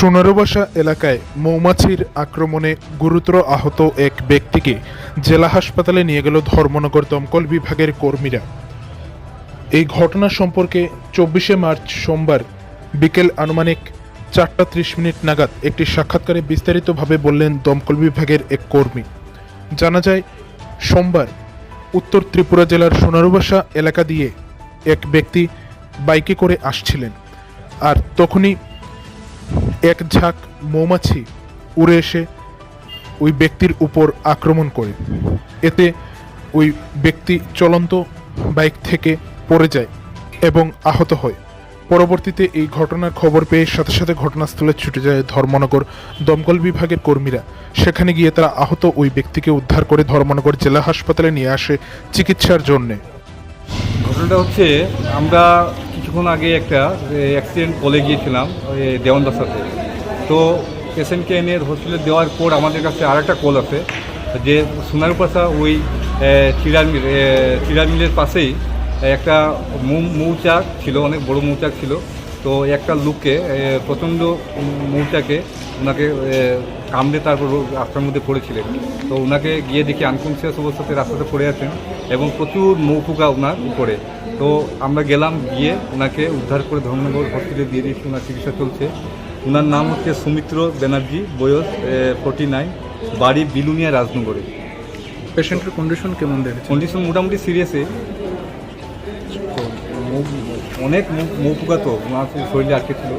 সোনারুবাসা এলাকায় মৌমাছির আক্রমণে গুরুতর আহত এক ব্যক্তিকে জেলা হাসপাতালে নিয়ে গেল ধর্মনগর দমকল বিভাগের কর্মীরা। এই ঘটনা সম্পর্কে চব্বিশে মার্চ সোমবার বিকেল আনুমানিক চারটা ত্রিশ মিনিট নাগাদ একটি সাক্ষাৎকারে বিস্তারিতভাবে বললেন দমকল বিভাগের এক কর্মী। জানা যায়, সোমবার উত্তর ত্রিপুরা জেলার সোনারুবাসা এলাকা দিয়ে এক ব্যক্তি বাইকে করে আসছিলেন। আর তখনই এক ঝাঁক মৌমাছি উড়ে এসে ওই ব্যক্তির উপর আক্রমণ করে। এতে ওই ব্যক্তি চলন্ত বাইক থেকে পড়ে যায় এবং আহত হয়। পরবর্তীতে এই ঘটনার খবর পেয়ে সাথে সাথে ঘটনাস্থলে ছুটে যায় ধর্মনগর দমকল বিভাগের কর্মীরা। সেখানে গিয়ে তারা আহত ওই ব্যক্তিকে উদ্ধার করে ধর্মনগর জেলা হাসপাতালে নিয়ে আসে চিকিৎসার জন্যে। ঘটনাটা হচ্ছে, আমরা কিছুক্ষণ আগে একটা অ্যাক্সিডেন্ট কলে গিয়েছিলাম, ওই দেওয়ানদাসাতে। তো পেশেন্টকে এনে হসপিটালে দেওয়ার পর আমাদের কাছে আর একটা কল আছে যে সোনারুপাশা ওই চিরার মিল চিরার মিলের পাশেই একটা মৌচাক ছিল, অনেক বড় মৌচাক ছিল। তো একটা লোককে প্রচণ্ড মৌচাকে ওনাকে কামড়ে তারপর রাস্তার মধ্যে পড়েছিলেন। তো ওনাকে গিয়ে দেখি আনকনসিয়াস অবস্থাতে রাস্তাতে পড়ে আছেন এবং প্রচুর মৌপুকা ওনার উপরে। তো আমরা গেলাম গিয়ে ওনাকে উদ্ধার করে ধর্মনগর হসপিটালে দিয়ে দিয়েছি ওনার চিকিৎসা চলছে। ওনার নাম হচ্ছে সুমিত্র ব্যানার্জি বয়স ফোর্টি নাইন বাড়ি বিলুনিয়া রাজনগরে। পেশেন্টের কন্ডিশন কেমন দেখে কন্ডিশন মোটামুটি সিরিয়াসে অনেক মুখ মৌপুকা তো ওনার শরীরে আটকে ছিল।